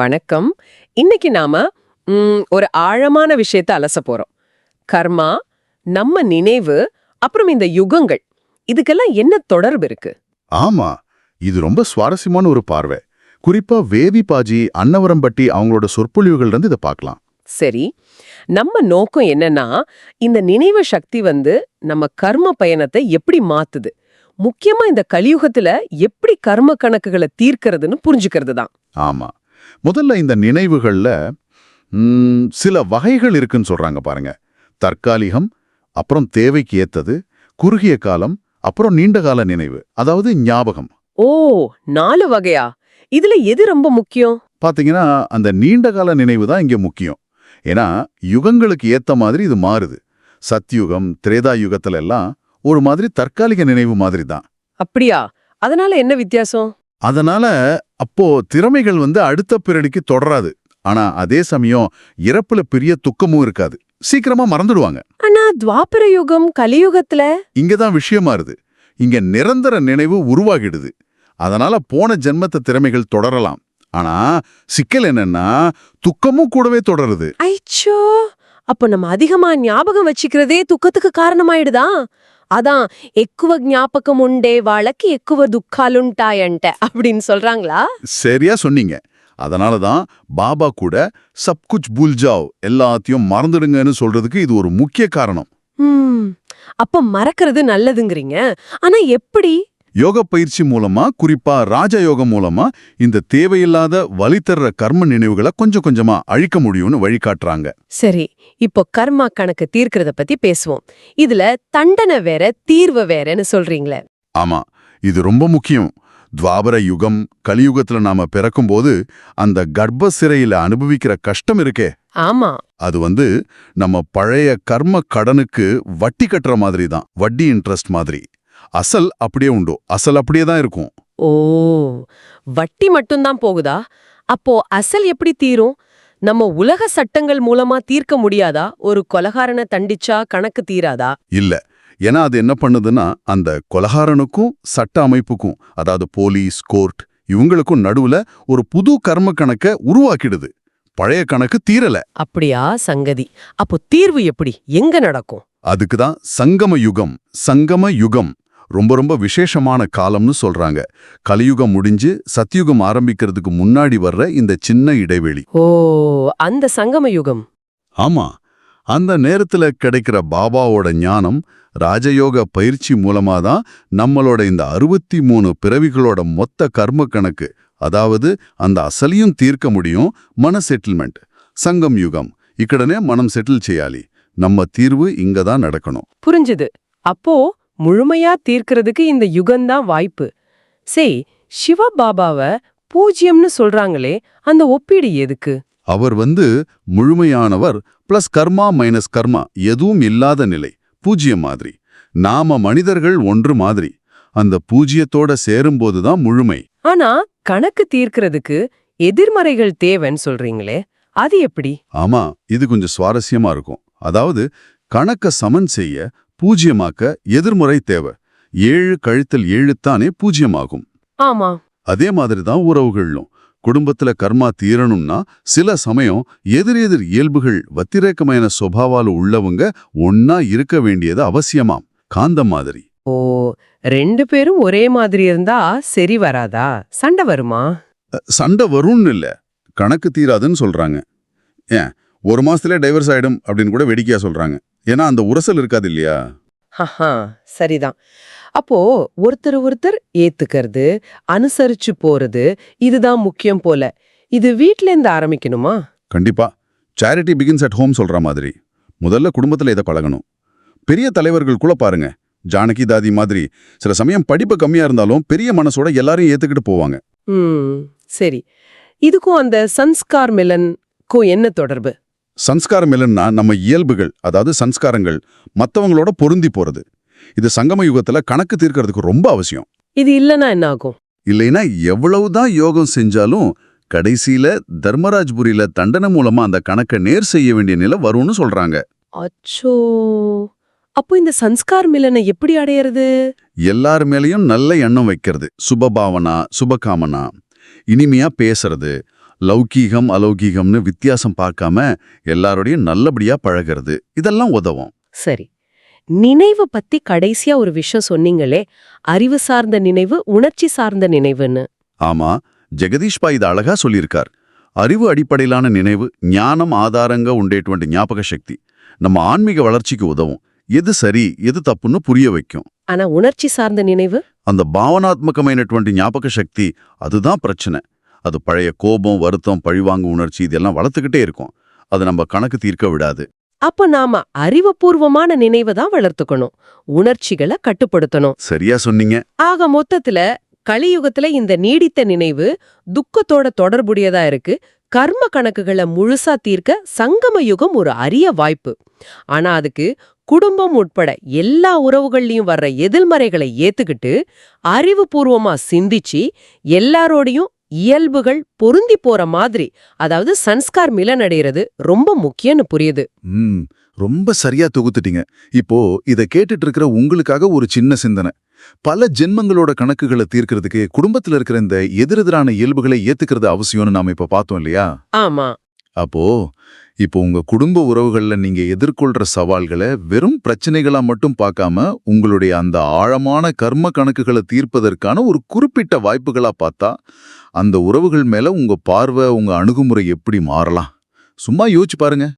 வணக்கம். இன்னைக்கு நாம ஒரு ஆழமான விஷயத்தை அலச போறோம். கர்மா நம்ம நினைவு அப்புறம் இந்த யுகங்கள். இதுக்கெல்லாம் என்ன தொடர்பு இருக்கு? ஆமா இது ரொம்ப சுவாரஸ்யமான ஒரு பார்வை. குறிப்பா வேவி பாஜி அன்னவரம்பட்டி அவங்களோட சொற்பொழிவுகள் இருந்து இதை பார்க்கலாம். சரி. நம்ம நோக்கம் என்னன்னா இந்த நினைவு சக்தி வந்து நம்ம கர்ம பயணத்தை எப்படி மாத்துது? முக்கியமா இந்த கலியுகத்துல எப்படி கர்ம கணக்குகளை தீர்க்கறதுன்னு புரிஞ்சுக்கிறது தான் ஆமா. முதல்ல இந்த நினைவுகள்ல சில வகைகள் இருக்குன்னு சொல்றாங்க பாருங்க. தற்காலிகம் அப்புறம் தேவைக்கு ஏத்தது குறுகிய காலம் அப்புறம் நீண்ட கால நினைவு அதாவது ஞாபகம். ஓ நாலு வகையா? இதுல எது ரொம்ப முக்கியம்? பாத்தீங்கன்னா அந்த நீண்ட கால நினைவு தான் இங்க முக்கியம். ஏன்னா யுகங்களுக்கு ஏத்த மாதிரி இது மாறுது. சத்யுகம் திரேதா யுகத்துல எல்லாம் ஒரு மாதிரி தற்காலிக நினைவு மாதிரி தான். அப்படியா? அதனால என்ன வித்தியாசம்? அதனால அப்போ திறமைகள் வந்து அடுத்த பிறடிக்கு தொடராது. ஆனா அதே சமயம் இறப்புல பெரிய துக்கமும் இருக்காது. சீக்கிரமா மறந்துடுவாங்க. ஆனா துவாபர யுகம் கலியுகத்துல? இங்கதான் விஷயமா இருது. இங்க நிரந்தர நினைவு உருவாகிடுது. அதனால போன ஜென்மத்த திறமைகள் தொடரலாம். ஆனா சிக்கல் என்னன்னா துக்கமும் கூடவே தொடருது. ஐச்சோ! அப்ப நம்ம அதிகமா ஞாபகம் வச்சுக்கிறதே துக்கத்துக்கு காரணமாயிடுதா? அதான் எக்குவ ஞாபகம் உண்டே வாழக்கு எக்குவ துக்காலுண்டாயன்ட்ட அப்படின்னு சொல்றாங்களா? சரியா சொன்னீங்க. அதனால தான் பாபா கூட சப்குச் பூல்ஜாவ் எல்லாத்தையும் மறந்துடுங்கன்னு சொல்றதுக்கு இது ஒரு முக்கிய காரணம். அப்ப மறக்கிறது நல்லதுங்கிறீங்க. ஆனா எப்படி? யோக பயிற்சி மூலமா குறிப்பா ராஜயோகம் மூலமா இந்த தேவையில்லாத வலி தர்ற கர்ம நினைவுகளை கொஞ்சம் கொஞ்சமா அழிக்க முடியும்னு வழிகாட்டுறாங்க. சரி இப்போ கர்மா கணக்கு தீர்க்கறத பத்தி பேசுவோம். இதுல தண்டனை வேற தீர்வு வேறன்னு சொல்றீங்களே. ஆமா இது ரொம்ப முக்கியம். துவாபர யுகம் கலியுகத்துல நாம பிறக்கும்போது அந்த கர்ப்ப சிறையில அனுபவிக்கிற கஷ்டம் இருக்கே. ஆமா. அது வந்து நம்ம பழைய கர்ம கடனுக்கு வட்டி கட்டுற மாதிரி தான் வட்டி இன்ட்ரெஸ்ட் மாதிரி. அசல் அப்படியே உண்டு. அசல் அப்படியே தான் இருக்கும். ஓ வட்டி மட்டும்தான் போகுதா? அப்போ அசல் எப்படி தீரும்? நம்ம உலக சட்டங்கள் மூலமா தீர்க்க முடியாதா? ஒரு கொலகாரனை தண்டிச்சா கணக்கு தீராதா? இல்ல. ஏன்னா அது என்ன பண்ணுதுன்னா அந்த கொலகாரனுக்கும் சட்ட அமைப்புக்கும் அதாவது போலீஸ் கோர்ட் இவங்களுக்கும் நடுவுல ஒரு புது கர்ம கணக்க உருவாக்கிடுது. பழைய கணக்கு தீரல. அப்படியா சங்கதி. அப்போ தீர்வு எப்படி? எங்க நடக்கும்? அதுக்கு தான் சங்கம யுகம் சங்கம யுகம். ரொம்ப ரொம்ப விசேஷமான காலம்னு சொல்றாங்க. கலியுகம் முடிஞ்சு சத்யுகம் ஆரம்பிக்கிறதுக்கு முன்னாடி வர்ற இந்த சின்ன இடைவெளி. ஓ அந்த சங்கம யுகம். ஆமா. அந்த நேரத்துல கிடைக்கிற பாபாவோட ஞானம் ராஜயோக பயிற்சி மூலமா தான் நம்மளோட இந்த அறுபத்தி மூணு பிறவிகளோட மொத்த கர்ம கணக்கு அதாவது அந்த அசலையும் தீர்க்க முடியும் மன செட்டில்மெண்ட் சங்கம் யுகம். இக்கடனே மனம் செட்டில் செய்யாலி நம்ம தீர்வு இங்க தான் நடக்கணும். புரிஞ்சுது. அப்போ முழுமையா தீர்க்கறதுக்கு இந்த யுகம்தான் வாய்ப்பு. சேய் சிவ பாபாவ பூஜ்யம்னு சொல்றாங்களே அந்த ஒப்பீடு எதுக்கு? அவர் வந்து முழுமையானவர் பிளஸ் கர்மா மைனஸ் கர்மா எதுவும் இல்லாத நிலை பூஜ்யம் மாதிரி. நாம மனிதர்கள் ஒன்று மாதிரி. அந்த பூஜ்யத்தோட சேரும்போது தான் முழுமை. ஆனா கணக்கு தீர்க்கறதுக்கு எதிர்மறைகள் தேவைன்னு சொல்றீங்களே அது எப்படி? ஆமா இது கொஞ்சம் சுவாரஸ்யமா இருக்கும். அதாவது கணக்க சமன் செய்ய பூஜ்யமாக்க எதிர்முறை தேவை. ஏழு கழித்தல் ஏழு தானே பூஜ்யமாகும். ஆமா. அதே மாதிரி தான் உறவுகளிலும். குடும்பத்துல கர்மா தீரணும்னா சில சமயம் எதிர் எதிர் இயல்புகள் வத்திரேக்கமான சுபாவால உள்ளவங்க ஒன்னா இருக்க வேண்டியது அவசியமாம். காந்தம் மாதிரி. ஓ ரெண்டு பேரும் ஒரே மாதிரி இருந்தா சரி வராதா? சண்டை வருமா? சண்டை வரும்னு இல்ல. கணக்கு தீராதுன்னு சொல்றாங்க. ஏன் ஒரு மாசத்துல டைவர்ஸ் ஆயிடும் அப்படின்னு கூட வேடிக்கையா சொல்றாங்க. ஏன்னா அந்த உரசல் இருக்காது இல்லையா? ஹஹா சரிதான். அப்போ ஒருத்தர் ஒருத்தர் ஏத்துக்கிறது அனுசரிச்சு போறது இதுதான் முக்கியம் போல. இது வீட்ல இருந்து ஆரம்பிக்கணுமா? கண்டிப்பா. சேரிட்டி பிகின்ஸ் அட் ஹோம் சொல்ற மாதிரி. முதல்ல குடும்பத்துல இதை பழகணும். பெரிய தலைவர்கள் கூட பாருங்க. ஜானகி தாதி மாதிரி. சில சமயம் படிப்பு கம்மியா இருந்தாலும் பெரிய மனசோட எல்லாரையும் ஏத்துக்கிட்டு போவாங்க. ம் சரி. இதுக்கும் அந்த சன்ஸ்கார் மிலனுக்கும் என்ன தொடர்பு? சன்ஸ்காரம் இல்லைன்னா நம்ம இயல்புகள் அதாவது சன்ஸ்காரங்கள் மத்தவங்களோட பொருந்தி போறது. இது சங்கம யுகத்துல கணக்கு தீர்க்கறதுக்கு ரொம்ப அவசியம். இது இல்லனா என்ன ஆகும்? இல்லைன்னா எவ்வளவுதான் யோகம் செஞ்சாலும் கடைசியில தர்மராஜ்புரியில தண்டனை மூலமா அந்த கணக்கை நேர் செய்ய வேண்டிய நிலை வரும்னு சொல்றாங்க. அச்சோ! அப்போ இந்த சன்ஸ்கார் மிலனை எப்படி அடையறது? எல்லார் மேலயும் நல்ல எண்ணம் வைக்கிறது. சுபபாவனா சுபகாமனா இனிமையா பேசுறது லௌகீகம் அலௌகீகம்னு வித்தியாசம் பார்க்காம எல்லாரோடையும் நல்லபடியா பழகிறது. இதெல்லாம் உதவும். சரி. நினைவு பத்தி கடைசியா ஒரு விஷயம் சொன்னீங்களே அறிவு சார்ந்த நினைவு உணர்ச்சி சார்ந்த நினைவுன்னு. ஆமா ஜெகதீஷ்பா இது அழகா சொல்லியிருக்கார். அறிவு அடிப்படையிலான நினைவு ஞானம் ஆதாரங்க உண்டேட்டுவண்டி ஞாபக சக்தி. நம்ம ஆன்மீக வளர்ச்சிக்கு உதவும். எது சரி எது தப்புன்னு புரிய வைக்கும். ஆனா உணர்ச்சி சார்ந்த நினைவு? அந்த பாவனாத்மகமையினட்டுவண்டி ஞாபக சக்தி அதுதான் பிரச்சனை. அது பழைய கோபம் வருத்தம் பழிவாங்கும் உணர்ச்சி இதெல்லாம் வளர்த்துக்கிட்டே இருக்கும். அது நம்ம கணக்கு தீர்க்க விடாது. அப்ப நாம அறிவுபூர்வமான நினைவை தான் வளர்த்துக்கணும். உணர்ச்சிகளை கட்டுப்படுத்தணும். சரியா சொன்னீங்க. ஆக மொத்தத்துல கலியுகத்துல இந்த நீடித்த நினைவு துக்கத்தோட தொடர்புடையதா இருக்கு. கர்ம கணக்குகளை முழுசா தீர்க்க சங்கம யுகம் ஒரு அரிய வாய்ப்பு. ஆனா அதுக்கு குடும்பம் உட்பட எல்லா உறவுகள்லயும் வர்ற எதிர்மறைகளை ஏத்துக்கிட்டு அறிவுபூர்வமா சிந்திச்சு எல்லாரோடையும் இயல்புகள் பொருந்தி போற மாதிரி அதாவது சன்ஸ்கார் மிலனடைகிறது ரொம்ப முக்கியம்னு புரியுது. ரொம்ப சரியா தொகுத்துட்டீங்க. இப்போ இத கேட்டுட்டு இருக்கிற உங்களுக்காக ஒரு சின்ன சிந்தனை. பல ஜென்மங்களோட கணக்குகளை தீர்க்கிறதுக்கு குடும்பத்துல இருக்கிற இந்த எதிரெதிரான இயல்புகளை ஏத்துக்கிறது அவசியம்னு நாம இப்ப பார்த்தோம் இல்லையா? ஆமா. அப்போ இப்போ உங்க குடும்ப உறவுகள்ல நீங்க எதிர்கொள்ற சவால்களை வெறும் பிரச்சனைகளா மட்டும் பார்க்காம உங்களுடைய அந்த ஆழமான கர்ம கணக்குகளை தீர்ப்பதற்கான ஒரு குறிப்பிட்ட வாய்ப்புகளா பார்த்தா அந்த உறவுகள் மேல உங்க பார்வை உங்க அணுகுமுறை எப்படி மாறலாம்? சும்மா யோசிச்சு பாருங்க.